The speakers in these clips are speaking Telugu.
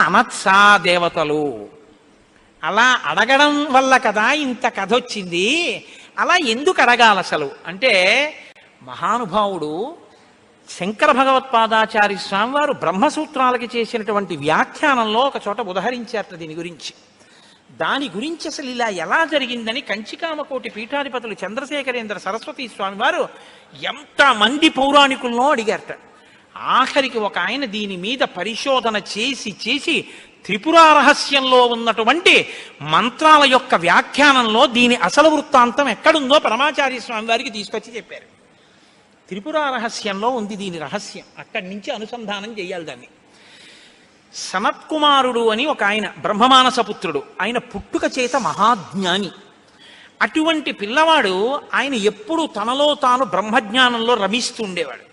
అనత్సా దేవతలు అలా అడగడం వల్ల కదా ఇంత కథ వచ్చింది. అలా ఎందుకు అడగాలి అసలు? అంటే మహానుభావుడు శంకర భగవత్పాదాచార్య స్వామివారు బ్రహ్మసూత్రాలకి చేసినటువంటి వ్యాఖ్యానంలో ఒక చోట ఉదహరించారట దీని గురించి. దాని గురించి అసలు ఇలా ఎలా జరిగిందని కంచికామకోటి పీఠాధిపతులు చంద్రశేఖరేంద్ర సరస్వతి స్వామివారు ఎంత ఎంతమంది పౌరాణికుల్లో అడిగారట. ఆఖరికి ఒక ఆయన దీని మీద పరిశోధన చేసి చేసి త్రిపుర రహస్యంలో ఉన్నటువంటి మంత్రాల యొక్క వ్యాఖ్యానంలో దీని అసలు వృత్తాంతం ఎక్కడుందో పరమాచార్య స్వామి వారికి తీసుకొచ్చి చెప్పారు. త్రిపుర రహస్యంలో ఉంది దీని రహస్యం. అక్కడి నుంచి అనుసంధానం చేయాలి దాన్ని. సనత్కుమారుడు అని ఒక ఆయన బ్రహ్మమానసపుత్రుడు ఆయన పుట్టుక చేత మహాజ్ఞాని. అటువంటి పిల్లవాడు ఆయన ఎప్పుడు తనలో తాను బ్రహ్మజ్ఞానంలో రమిస్తుండేవాడు.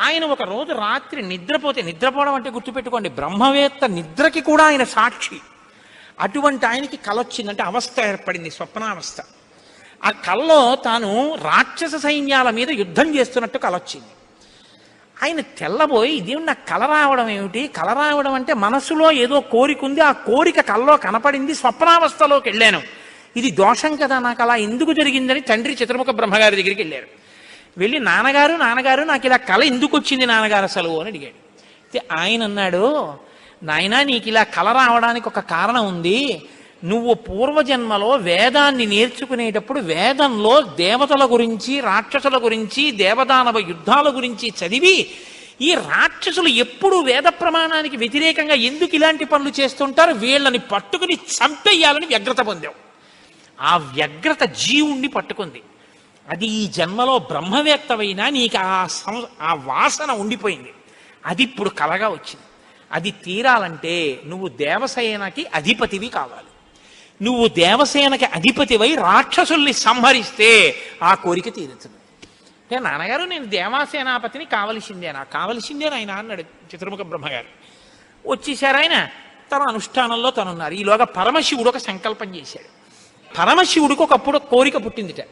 ఆయన ఒక రోజు రాత్రి నిద్రపోతే నిద్రపోవడం అంటే గుర్తుపెట్టుకోండి బ్రహ్మవేత్త నిద్రకి కూడా ఆయన సాక్షి. అటువంటి ఆయనకి కలొచ్చిందంటే అవస్థ ఏర్పడింది స్వప్నావస్థ. ఆ కల్లో తాను రాక్షస సైన్యాల మీద యుద్ధం చేస్తున్నట్టు కలొచ్చింది ఆయన తెల్లబోయి ఇదేమి నాకు కల రావడం ఏమిటి? కల రావడం అంటే మనసులో ఏదో కోరిక ఉంది ఆ కోరిక కల్లో కనపడింది స్వప్నావస్థలోకి వెళ్ళాను. ఇది దోషం కదా నాకు అలా ఎందుకు జరిగిందని తండ్రి చిత్రముఖ బ్రహ్మగారి దగ్గరికి వెళ్ళారు. వెళ్ళి నాన్నగారు నాన్నగారు నాకు ఇలా కళ ఎందుకు వచ్చింది నాన్నగారు అసలు? అని అడిగాడు. అయితే ఆయన అన్నాడు నాయనా నీకు ఇలా కళ రావడానికి ఒక కారణం ఉంది. నువ్వు పూర్వజన్మలో వేదాన్ని నేర్చుకునేటప్పుడు వేదంలో దేవతల గురించి రాక్షసుల గురించి దేవదానవ యుద్ధాల గురించి చదివి ఈ రాక్షసులు ఎప్పుడు వేద ప్రమాణానికి వ్యతిరేకంగా ఎందుకు ఇలాంటి పనులు చేస్తుంటారు? వీళ్ళని పట్టుకుని చంపేయాలని వ్యగ్రత పొందావు. ఆ వ్యగ్రత జీవుణ్ణి పట్టుకుంది. అది ఈ జన్మలో బ్రహ్మవేత్తవైనా నీకు ఆ సం ఆ వాసన ఉండిపోయింది. అది ఇప్పుడు కలగా వచ్చింది. అది తీరాలంటే నువ్వు దేవసేనకి అధిపతివి కావాలి. నువ్వు దేవసేనకి అధిపతివై రాక్షసుల్ని సంహరిస్తే ఆ కోరిక తీరుతుంది అంటే నాన్నగారు నేను దేవాసేనాపతిని కావలసిందే కావలసిందే ఆయన అన్నాడు చిత్రముఖ బ్రహ్మగారు. వచ్చేసారు ఆయన. తన అనుష్ఠానంలో తనున్నారు. ఈలోగా పరమశివుడు ఒక సంకల్పం చేశాడు. పరమశివుడికి ఒకప్పుడు కోరిక పుట్టిందిట.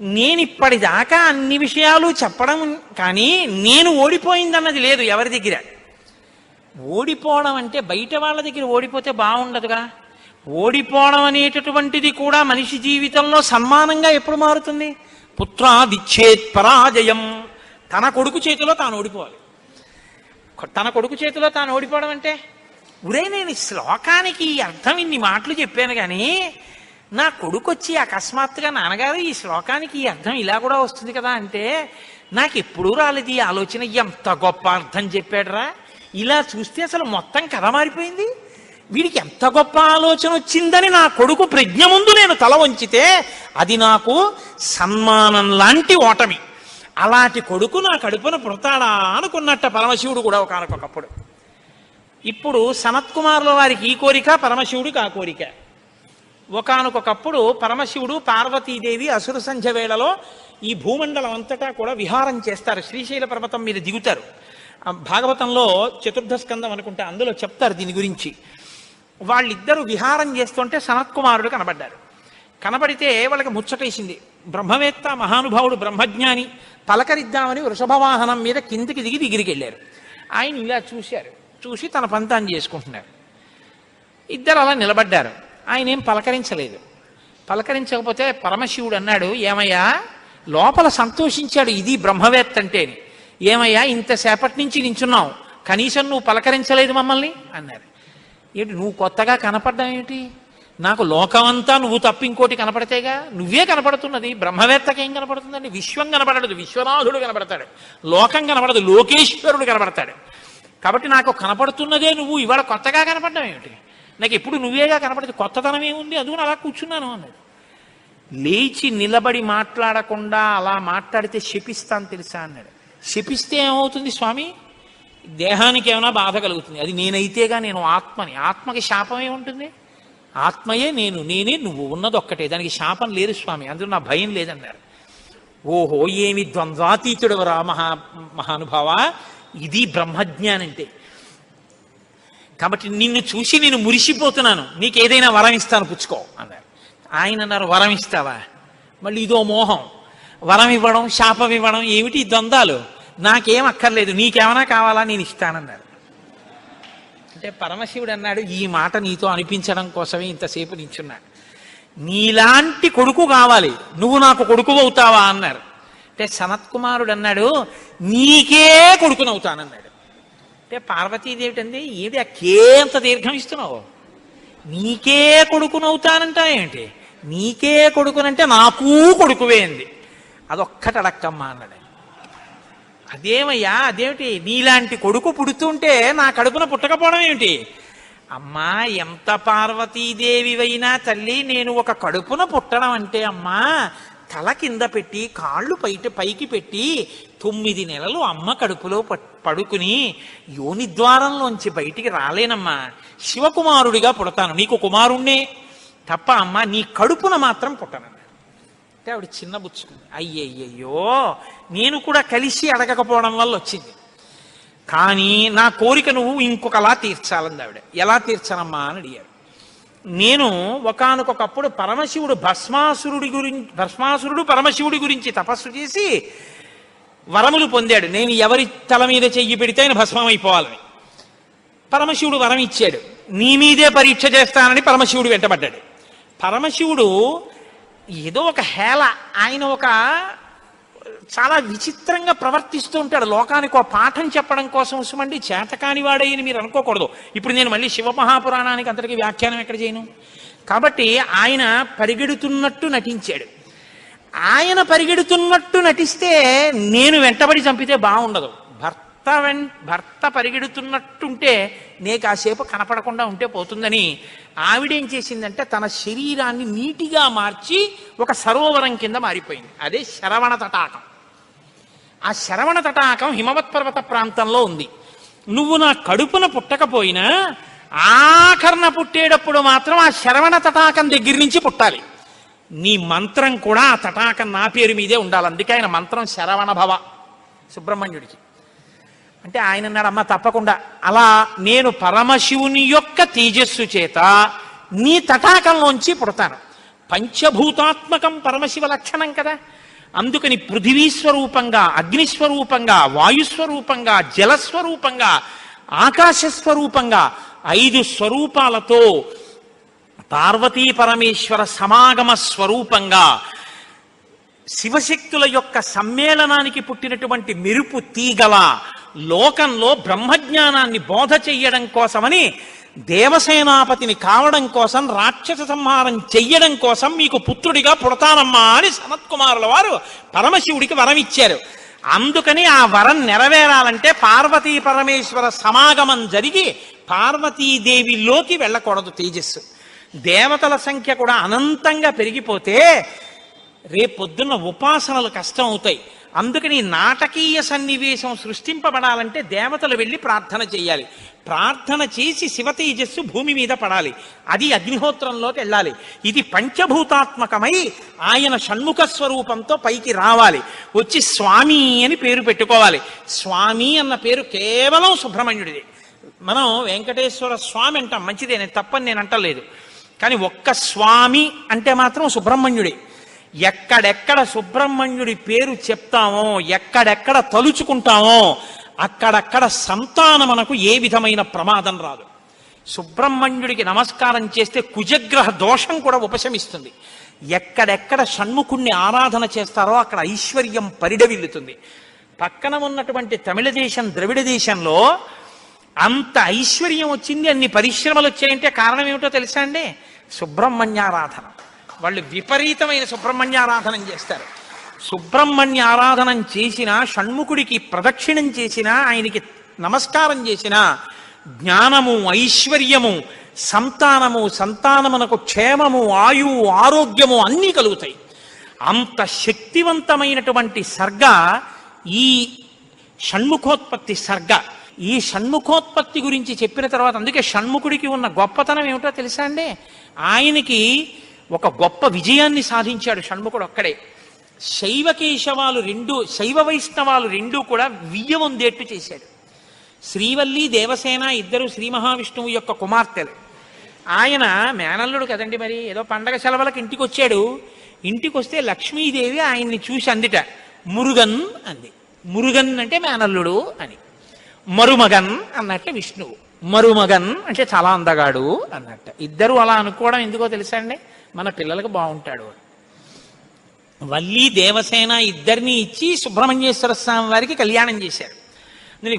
నేను ఇప్పటిదాకా అన్ని విషయాలు చెప్పడం కానీ నేను ఓడిపోయిందన్నది లేదు ఎవరి దగ్గర. ఓడిపోవడం అంటే బయట వాళ్ళ దగ్గర ఓడిపోతే బాగుండదుగా. ఓడిపోవడం అనేటటువంటిది కూడా మనిషి జీవితంలో సన్మానంగా ఎప్పుడు మారుతుంది? పుత్రాదిచ్చేత్ పరాజయం. తన కొడుకు చేతిలో తాను ఓడిపోవాలి. తన కొడుకు చేతిలో తాను ఓడిపోవడం అంటే ఉరే నేను శ్లోకానికి ఈ అర్థం ఇన్ని మాటలు చెప్పాను కానీ నా కొడుకు వచ్చి అకస్మాత్తుగా నాన్నగారు ఈ శ్లోకానికి ఈ అర్థం ఇలా కూడా వస్తుంది కదా అంటే నాకు ఎప్పుడూ రాలేదు ఈ ఆలోచన ఎంత గొప్ప అర్థం చెప్పాడురా. ఇలా చూస్తే అసలు మొత్తం కథ మారిపోయింది. వీడికి ఎంత గొప్ప ఆలోచన వచ్చిందని నా కొడుకు ప్రజ్ఞ ముందు నేను తల వంచితే అది నాకు సన్మానం లాంటి ఓటమి. అలాంటి కొడుకు నా కడుపున పుడతాడా అనుకున్నట్ట పరమశివుడు కూడా ఒకనకొకప్పుడు. ఇప్పుడు సనత్కుమారుల వారికి ఈ కోరిక పరమశివుడికి ఆ కోరిక. ఒకనకొకప్పుడు పరమశివుడు పార్వతీదేవి అసుర సంధ్య వేళలో ఈ భూమండలం అంతటా కూడా విహారం చేస్తారు. శ్రీశైల పర్వతం మీద దిగుతారు. భాగవతంలో చతుర్థ స్కందం అనుకుంటే అందులో చెప్తారు దీని గురించి. వాళ్ళిద్దరూ విహారం చేస్తుంటే సనత్కుమారుడు కనబడ్డారు. కనబడితే వాళ్ళకి ముచ్చటేసింది. బ్రహ్మవేత్త మహానుభావుడు బ్రహ్మజ్ఞాని పలకరిద్దామని వృషభవాహనం మీద కిందికి దిగి దిగిరికి వెళ్ళారు ఆయన ఇలా చూశారు. చూసి తన పంతాన్ని చేసుకుంటున్నారు. ఇద్దరు అలా నిలబడ్డారు. ఆయన ఏం పలకరించలేదు. పలకరించకపోతే పరమశివుడు అన్నాడు ఏమయ్యా లోపల సంతోషించాడు ఇది బ్రహ్మవేత్త అంటేని ఏమయ్యా ఇంతసేపటి నుంచి నించున్నావు కనీసం నువ్వు పలకరించలేదు మమ్మల్ని? అన్నారు ఏంటి నువ్వు కొత్తగా కనపడ్డావు ఏమిటి నాకు లోకమంతా నువ్వు తప్ప ఇంకోటి కనపడితేగా? నువ్వే కనపడుతున్నది బ్రహ్మవేత్తకి ఏం కనపడుతుందండి? విశ్వం కనపడదు విశ్వనాథుడు కనపడతాడు లోకం కనపడదు లోకేశ్వరుడు కనపడతాడు. కాబట్టి నాకు కనపడుతున్నదే నువ్వు ఇవాళ కొత్తగా కనపడ్డావు ఏమిటి నాకు ఎప్పుడు నువ్వేగా కనపడదు? కొత్తదనం ఏముంది? అందుకని అలా కూర్చున్నాను అన్నాడు. లేచి నిలబడి మాట్లాడకుండా అలా మాట్లాడితే శపిస్తాను తెలుసా అన్నాడు. శపిస్తే ఏమవుతుంది స్వామి? దేహానికి ఏమైనా బాధ కలుగుతుంది. అది నేనైతేగా నేను ఆత్మని. ఆత్మకి శాపం ఏముంటుంది? ఆత్మయే నేను నేనే నువ్వు ఉన్నది ఒక్కటే. దానికి శాపం లేదు స్వామి. అందులో నా భయం లేదన్నారు. ఓహో ఏమి ద్వంద్వాతీతుడు రా మహా మహానుభావ? ఇది బ్రహ్మజ్ఞానంటే. కాబట్టి నిన్ను చూసి నేను మురిసిపోతున్నాను. నీకు ఏదైనా వరం ఇస్తాను పుచ్చుకో అన్నారు ఆయన అన్నారు వరం ఇస్తావా? మళ్ళీ ఇదో మోహం. వరం ఇవ్వడం శాపం ఇవ్వడం ఏమిటి ద్వందాలు? నాకేం అక్కర్లేదు నీకేమైనా కావాలా నేను ఇస్తానన్నారు అంటే పరమశివుడు అన్నాడు ఈ మాట నీతో అనిపించడం కోసమే ఇంతసేపు నించున్నా. నీలాంటి కొడుకు కావాలి. నువ్వు నాకు కొడుకు అవుతావా? అన్నారు. అంటే సనత్కుమారుడు అన్నాడు నీకే కొడుకునవుతానన్నాడు. అంటే పార్వతీదేవి అంది ఏది ఆ కేంత దీర్ఘం ఇస్తున్నావు? నీకే కొడుకునవుతానంటా ఏంటి? నీకే కొడుకునంటే నాకు కొడుకువే అంది. అదొక్కటి అడక్కమ్మా అన్నాడు. అదేమయ్యా అదేమిటి? నీలాంటి కొడుకు పుడుతుంటే నా కడుపున పుట్టకపోవడం ఏమిటి? అమ్మా ఎంత పార్వతీదేవివైనా తల్లి నేను ఒక కడుపున పుట్టడం అంటే అమ్మా తల కింద పెట్టి కాళ్ళు పైట పైకి పెట్టి తొమ్మిది నెలలు అమ్మ కడుపులో పడుకుని యోని ద్వారంలోంచి బయటికి రాలేనమ్మా. శివకుమారుడిగా పుడతాను. నీకు కుమారుణ్ణే. తప్ప అమ్మా నీ కడుపున మాత్రం పుట్టనన్నా అంటే ఆవిడ చిన్న బుచ్చుకుంది. అయ్యయ్యయ్యో నేను కూడా కలిసి అడగకపోవడం వల్ల వచ్చింది. కానీ నా కోరిక నువ్వు ఇంకొకలా తీర్చాలంది ఆవిడ. ఎలా తీర్చనమ్మా అని అడిగాడు నేను ఒకనకొకప్పుడు పరమశివుడు భస్మాసురుడి గురించి భస్మాసురుడు పరమశివుడి గురించి తపస్సు చేసి వరములు పొందాడు. నేను ఎవరి తల మీద చెయ్యి పెడితే ఆయన భస్మం అయిపోవాలని పరమశివుడు వరం ఇచ్చాడు. నీ మీదే పరీక్ష చేస్తానని పరమశివుడు వెంటబడ్డాడు. పరమశివుడు ఏదో ఒక హేళ ఆయన ఒక చాలా విచిత్రంగా ప్రవర్తిస్తూ ఉంటాడు. లోకానికి ఒక పాఠం చెప్పడం కోసం ఉసుమండి చేతకాని వాడయ్యని మీరు అనుకోకూడదు. ఇప్పుడు నేను మళ్ళీ శివమహాపురాణానికి అంతటికి వ్యాఖ్యానం ఎక్కడ చేయను? కాబట్టి ఆయన పరిగెడుతున్నట్టు నటించాడు. ఆయన పరిగెడుతున్నట్టు నటిస్తే నేను వెంటబడి చంపితే బాగుండదు. భర్త వెం భర్త పరిగెడుతున్నట్టుంటే నే కాసేపు కనపడకుండా ఉంటే పోతుందని ఆవిడేం చేసిందంటే తన శరీరాన్ని నీటిగా మార్చి ఒక సరోవరం కింద మారిపోయింది. అదే శరవణ తటాకం. ఆ శరవణ తటాకం హిమవత్ పర్వత ప్రాంతంలో ఉంది. నువ్వు నా కడుపున పుట్టకపోయినా ఆఖరణ పుట్టేటప్పుడు మాత్రం ఆ శరవణ తటాకం దగ్గర నుంచి పుట్టాలి. నీ మంత్రం కూడా ఆ తటాకం నా పేరు మీదే ఉండాలి. అందుకే ఆయన మంత్రం శరవణ భవ. సుబ్రహ్మణ్యుడికి. అంటే ఆయన అన్నాడు అమ్మ తప్పకుండా. అలా నేను పరమశివుని యొక్క తేజస్సు చేత నీ తటాకంలోంచి పుడతాను. పంచభూతాత్మకం పరమశివ లక్షణం కదా. అందుకని పృథివీ స్వరూపంగా అగ్నిస్వరూపంగా వాయుస్వరూపంగా జలస్వరూపంగా ఆకాశ స్వరూపంగా ఐదు స్వరూపాలతో పార్వతీ పరమేశ్వర సమాగమ స్వరూపంగా శివశక్తుల యొక్క సమ్మేళనానికి పుట్టినటువంటి మెరుపు తీగల లోకంలో బ్రహ్మజ్ఞానాన్ని బోధ చెయ్యడం కోసమని దేవసేనాపతిని కావడం కోసం రాక్షస సంహారం చెయ్యడం కోసం మీకు పుత్రుడిగా పుడతానమ్మా అని సనత్కుమారుల వారు పరమశివుడికి వరం ఇచ్చారు అందుకని ఆ వరం నెరవేరాలంటే పార్వతీ పరమేశ్వర సమాగమం జరిగి పార్వతీదేవిలోకి వెళ్ళకూడదు తేజస్సు. దేవతల సంఖ్య కూడా అనంతంగా పెరిగిపోతే రేపొద్దున్న ఉపాసనలు కష్టం అవుతాయి అందుకని నాటకీయ సన్నివేశం సృష్టింపబడాలంటే దేవతలు వెళ్ళి ప్రార్థన చేయాలి. ప్రార్థన చేసి శివ తేజస్సు భూమి మీద పడాలి. అది అగ్నిహోత్రంలోకి వెళ్ళాలి. ఇది పంచభూతాత్మకమై ఆయన షణ్ముఖ స్వరూపంతో పైకి రావాలి. వచ్చి స్వామి అని పేరు పెట్టుకోవాలి. స్వామి అన్న పేరు కేవలం సుబ్రహ్మణ్యుడిది. మనం వెంకటేశ్వర స్వామి అంటాం మంచిదే నేను తప్పని నేను అంటలేదు. కానీ ఒక్క స్వామి అంటే మాత్రం సుబ్రహ్మణ్యుడే. ఎక్కడెక్కడ సుబ్రహ్మణ్యుడి పేరు చెప్తామో ఎక్కడెక్కడ తలుచుకుంటామో అక్కడక్కడ సంతానమునకు ఏ విధమైన ప్రమాదం రాదు. సుబ్రహ్మణ్యుడికి నమస్కారం చేస్తే కుజగ్రహ దోషం కూడా ఉపశమిస్తుంది. ఎక్కడెక్కడ షణ్ముఖుణ్ణి ఆరాధన చేస్తారో అక్కడ ఐశ్వర్యం పరిడవిల్లుతుంది. పక్కన ఉన్నటువంటి తమిళ దేశం ద్రవిడ దేశంలో అంత ఐశ్వర్యం వచ్చింది అన్ని పరిశ్రమలు వచ్చాయంటే కారణం ఏమిటో తెలుసా అండి? సుబ్రహ్మణ్యారాధన. వాళ్ళు విపరీతమైన సుబ్రహ్మణ్యారాధనం చేస్తారు. సుబ్రహ్మణ్య ఆరాధనం చేసిన షణ్ముఖుడికి ప్రదక్షిణం చేసిన ఆయనకి నమస్కారం చేసిన జ్ఞానము ఐశ్వర్యము సంతానము సంతానమునకు క్షేమము ఆయువు ఆరోగ్యము అన్నీ కలుగుతాయి. అంత శక్తివంతమైనటువంటి సర్గ ఈ షణ్ముఖోత్పత్తి సర్గ. ఈ షణ్ముఖోత్పత్తి గురించి చెప్పిన తర్వాత అందుకే షణ్ముఖుడికి ఉన్న గొప్పతనం ఏమిటో తెలుసా అండి? ఆయనకి ఒక గొప్ప విజయాన్ని సాధించాడు షణ్ముఖుడు ఒక్కడే. శైవ కేశవాలు రెండు శైవ వైష్ణవాలు రెండూ కూడా వియ్యవందేట్టు చేశాడు. శ్రీవల్లి దేవసేన ఇద్దరు శ్రీ మహావిష్ణువు యొక్క కుమార్తెలు. ఆయన మేనల్లుడు కదండి మరి ఏదో పండగ సెలవులకు ఇంటికి వచ్చాడు ఇంటికి వస్తే లక్ష్మీదేవి ఆయన్ని చూసి అందిట మురుగన్ అంది. మురుగన్ అంటే మేనల్లుడు అని. మరుమగన్ అన్నట్టు విష్ణువు. మరుమగన్ అంటే చాలా అందగాడు అన్నట్టు. ఇద్దరు అలా అనుకోవడం ఎందుకో తెలుసా అండి? మన పిల్లలకు బాగుంటాడు. వల్లి దేవసేన ఇద్దరిని ఇచ్చి సుబ్రహ్మణ్యేశ్వర స్వామి వారికి కళ్యాణం చేశారు.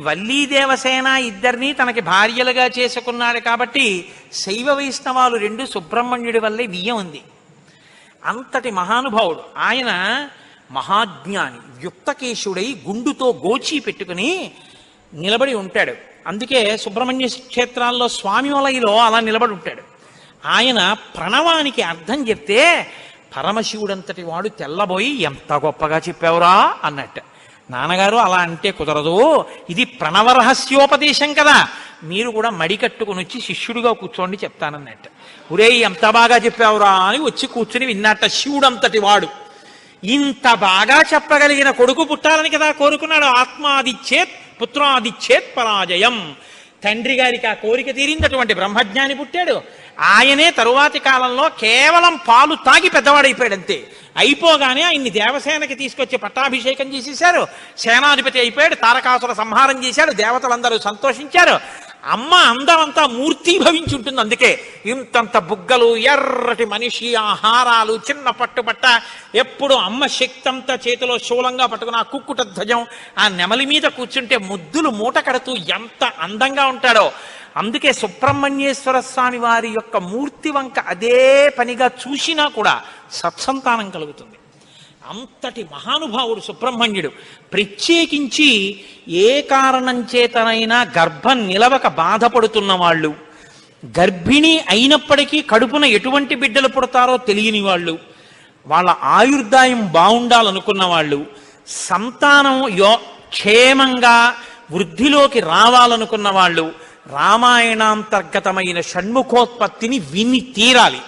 వల్లి దేవసేన ఇద్దరిని తనకి భార్యలుగా చేసుకున్నాడు కాబట్టి శైవ వైష్ణవాలు రెండు సుబ్రహ్మణ్యుడి వల్లే వియ్యం ఉంది. అంతటి మహానుభావుడు. ఆయన మహాజ్ఞాని యుక్తకేశుడై గుండుతో గోచి పెట్టుకుని నిలబడి ఉంటాడు. అందుకే సుబ్రహ్మణ్య క్షేత్రాల్లో స్వామి వలయలో అలా నిలబడి ఉంటాడు. ఆయన ప్రణవానికి అర్థం చెప్తే పరమశివుడంతటి వాడు తెల్లబోయి ఎంత గొప్పగా చెప్పావురా అన్నట్టు. నాన్నగారు అలా అంటే కుదరదు. ఇది ప్రణవ రహస్యోపదేశం కదా. మీరు కూడా మడి కట్టుకుని వచ్చి శిష్యుడిగా కూర్చోండి చెప్తానన్నట్టు. ఒరే ఎంత బాగా చెప్పావురా అని వచ్చి కూర్చుని విన్నట్ట శివుడంతటి వాడు. ఇంత బాగా చెప్పగలిగిన కొడుకు పుట్టాలని కదా కోరుకున్నాడు. ఆత్మాదిచ్చేత్ పుత్రాదిచ్చేత్ పరాజయం. తండ్రి గారికి ఆ కోరిక తీరిందటువంటి బ్రహ్మజ్ఞాని పుట్టాడు. ఆయనే తరువాతి కాలంలో కేవలం పాలు తాగి పెద్దవాడైపోయాడు అంతే అయిపోగానే ఆయన్ని దేవసేనకి తీసుకొచ్చి పట్టాభిషేకం చేసేశారు. సేనాధిపతి అయిపోయాడు తారకాసుర సంహారం చేశాడు దేవతలందరూ సంతోషించారు. అమ్మ అందమంతా మూర్తీభవించి ఉంటుంది అందుకే. ఇంతంత బుగ్గలు ఎర్రటి మనిషి ఆహారాలు చిన్న పట్టుబట్ట ఎప్పుడు అమ్మ శక్తి అంతా చేతిలో శూలంగా పట్టుకుని ఆ కుక్కుట ధ్వజం ఆ నెమలి మీద కూర్చుంటే ముద్దులు మూట కడుతూ ఎంత అందంగా ఉంటాడో. అందుకే సుబ్రహ్మణ్యేశ్వర స్వామి వారి యొక్క మూర్తి వంక అదే పనిగా చూసినా కూడా సత్సంతానం కలుగుతుంది. అంతటి మహానుభావుడు సుబ్రహ్మణ్యుడు. ప్రత్యేకించి ఏ కారణం చేతనైనా గర్భం నిలవక బాధపడుతున్న వాళ్ళు గర్భిణి అయినప్పటికీ కడుపున ఎటువంటి బిడ్డలు పుడతారో తెలియని వాళ్ళు వాళ్ళ ఆయుర్దాయం బాగుండాలనుకున్న వాళ్ళు సంతానం యో క్షేమంగా వృద్ధిలోకి రావాలనుకున్న వాళ్ళు రామాయణాంతర్గతమైన షణ్ముఖోత్పత్తిని విని తీరాలి.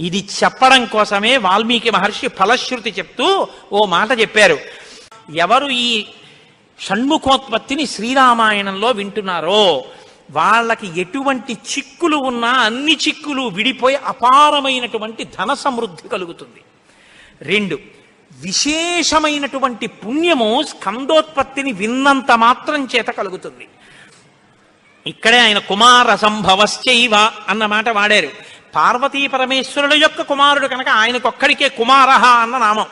ఇది చెప్పడం కోసమే వాల్మీకి మహర్షి ఫలశ్రుతి చెప్తూ ఓ మాట చెప్పారు. ఎవరు ఈ షణ్ముఖోత్పత్తిని శ్రీరామాయణంలో వింటున్నారో వాళ్ళకి ఎటువంటి చిక్కులు ఉన్నా అన్ని చిక్కులు విడిపోయి అపారమైనటువంటి ధన సమృద్ధి కలుగుతుంది. రెండు విశేషమైనటువంటి పుణ్యము స్కందోత్పత్తిని విన్నంత మాత్రం చేత కలుగుతుంది. ఇక్కడే ఆయన కుమార సంభవశ్చైవ అన్న మాట వాడారు. పార్వతీ పరమేశ్వరుల యొక్క కుమారుడు కనుక ఆయనకొక్కడికే కుమార అన్న నామం.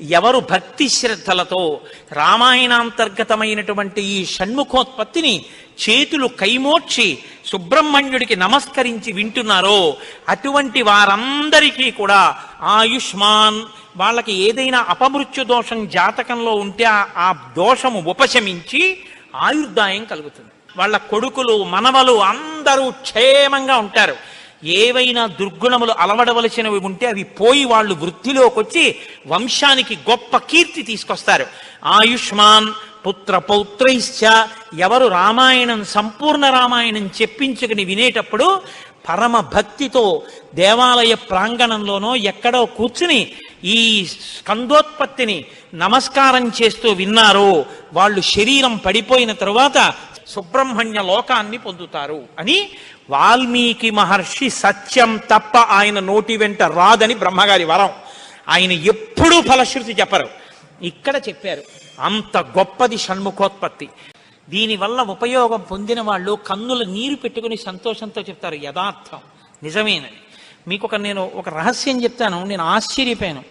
ఎవరు భక్తి శ్రద్ధలతో రామాయణాంతర్గతమైనటువంటి ఈ షణ్ముఖోత్పత్తిని చేతులు కైమోర్చి సుబ్రహ్మణ్యుడికి నమస్కరించి వింటున్నారో అటువంటి వారందరికీ కూడా ఆయుష్మాన్ వాళ్ళకి ఏదైనా అపమృత్యు దోషం జాతకంలో ఉంటే ఆ- ఆ దోషము ఉపశమించి ఆయుర్దాయం కలుగుతుంది. వాళ్ళ కొడుకులు మనవలు అందరూ క్షేమంగా ఉంటారు. ఏవైనా దుర్గుణములు అలవడవలసినవి ఉంటే అవి పోయి వాళ్ళు వృత్తిలోకి వచ్చి వంశానికి గొప్ప కీర్తి తీసుకొస్తారు. ఆయుష్మాన్ పుత్ర పౌత్రైశ్చ ఎవరు రామాయణం సంపూర్ణ రామాయణం చెప్పించుకుని వినేటప్పుడు పరమ భక్తితో దేవాలయ ప్రాంగణంలోనో ఎక్కడో కూర్చుని ఈ స్కందోత్పత్తిని నమస్కారం చేస్తూ విన్నారో. వాళ్ళు శరీరం పడిపోయిన తరువాత సుబ్రహ్మణ్య లోకాన్ని పొందుతారు అని వాల్మీకి మహర్షి సత్యం తప్ప ఆయన నోటి వెంట రాదని బ్రహ్మగారి వరం. ఆయన ఎప్పుడూ ఫలశ్రుతి చెప్పరు. ఇక్కడ చెప్పారు అంత గొప్పది షణ్ముఖోత్పత్తి. దీనివల్ల ఉపయోగం పొందిన వాళ్ళు కన్నుల నీరు పెట్టుకుని సంతోషంతో చెప్తారు యథార్థం నిజమేనని. మీకు ఒక నేను ఒక రహస్యం చెప్తాను నేను ఆశ్చర్యపోయాను.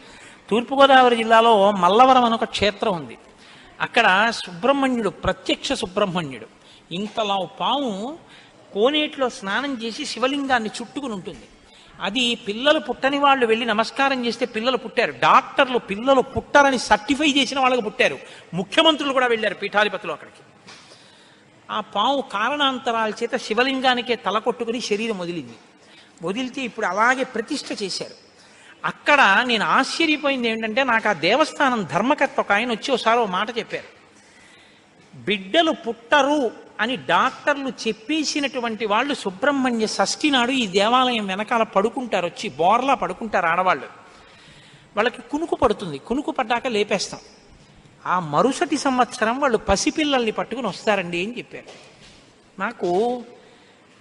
తూర్పుగోదావరి జిల్లాలో మల్లవరం అని ఒక క్షేత్రం ఉంది. అక్కడ సుబ్రహ్మణ్యుడు ప్రత్యక్ష సుబ్రహ్మణ్యుడు. ఇంతలా పాము కోనేటిలో స్నానం చేసి శివలింగాన్ని చుట్టుకుని ఉంటుంది. అది పిల్లలు పుట్టని వాళ్ళు వెళ్ళి నమస్కారం చేస్తే పిల్లలు పుట్టారు. డాక్టర్లు పిల్లలు పుట్టారని సర్టిఫై చేసిన వాళ్ళకి పుట్టారు. ముఖ్యమంత్రులు కూడా వెళ్ళారు పీఠాధిపతులు అక్కడికి. ఆ పాము కారణాంతరాల చేత శివలింగానికే తల కొట్టుకుని శరీరం వదిలింది. వదిలితే ఇప్పుడు అలాగే ప్రతిష్ట చేశారు. అక్కడ నేను ఆశ్చర్యపోయింది ఏంటంటే నాకు ఆ దేవస్థానం ధర్మకర్త ఒక ఆయన వచ్చి ఒకసారి మాట చెప్పారు. బిడ్డలు పుట్టరు అని డాక్టర్లు చెప్పేసినటువంటి వాళ్ళు సుబ్రహ్మణ్య షష్ఠి నాడు ఈ దేవాలయం వెనకాల పడుకుంటారు వచ్చి బోర్లా పడుకుంటారు ఆడవాళ్ళు. వాళ్ళకి కునుకు పడుతుంది. కునుకు పడ్డాక లేపేస్తాం. ఆ మరుసటి సంవత్సరం వాళ్ళు పసిపిల్లల్ని పట్టుకుని వస్తారండి అని చెప్పారు. నాకు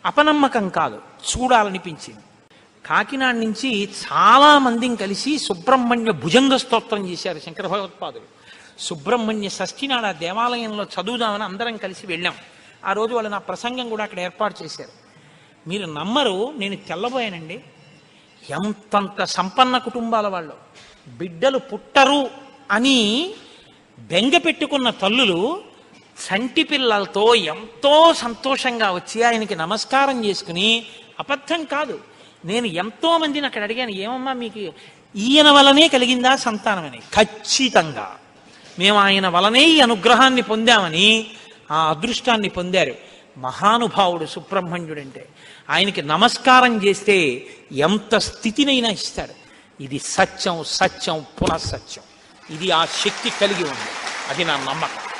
అపనమ్మకం కాదు చూడాలనిపించింది. కాకినాడ నుంచి చాలామందిని కలిసి సుబ్రహ్మణ్య భుజంగ స్తోత్రం చేశారు శంకర భగవత్పాదులు. సుబ్రహ్మణ్య షష్ఠి నాడు ఆ దేవాలయంలో చదువుదామని అందరం కలిసి వెళ్ళాం. ఆ రోజు వాళ్ళు నా ప్రసంగం కూడా అక్కడ ఏర్పాటు చేశారు. మీరు నమ్మరు నేను తెల్లబోయానండి. ఎంతంత సంపన్న కుటుంబాల వాళ్ళు. బిడ్డలు పుట్టరు అని బెంగ పెట్టుకున్న తల్లులు సంటి పిల్లలతో ఎంతో సంతోషంగా వచ్చి ఆయనకి నమస్కారం చేసుకుని అబద్ధం కాదు. నేను ఎంతో మందిని అక్కడ అడిగాను ఏమమ్మా మీకు ఈయన వలనే కలిగిందా సంతానమని ఖచ్చితంగా. మేము ఆయన వలనే ఈ అనుగ్రహాన్ని పొందామని ఆ అదృష్టాన్ని పొందారు. మహానుభావుడు సుబ్రహ్మణ్యుడంటే. ఆయనకి నమస్కారం చేస్తే ఎంత స్థితినైనా ఇస్తాడు ఇది సత్యం సత్యం పునఃసత్యం ఇది ఆ శక్తి కలిగి ఉంది. అది నా నమ్మకం.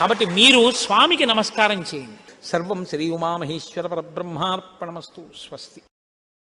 కాబట్టి మీరు స్వామికి నమస్కారం చేయండి. సర్వం శ్రీ ఉమామహేశ్వర పరబ్రహ్మార్పణమస్తు. స్వస్తి.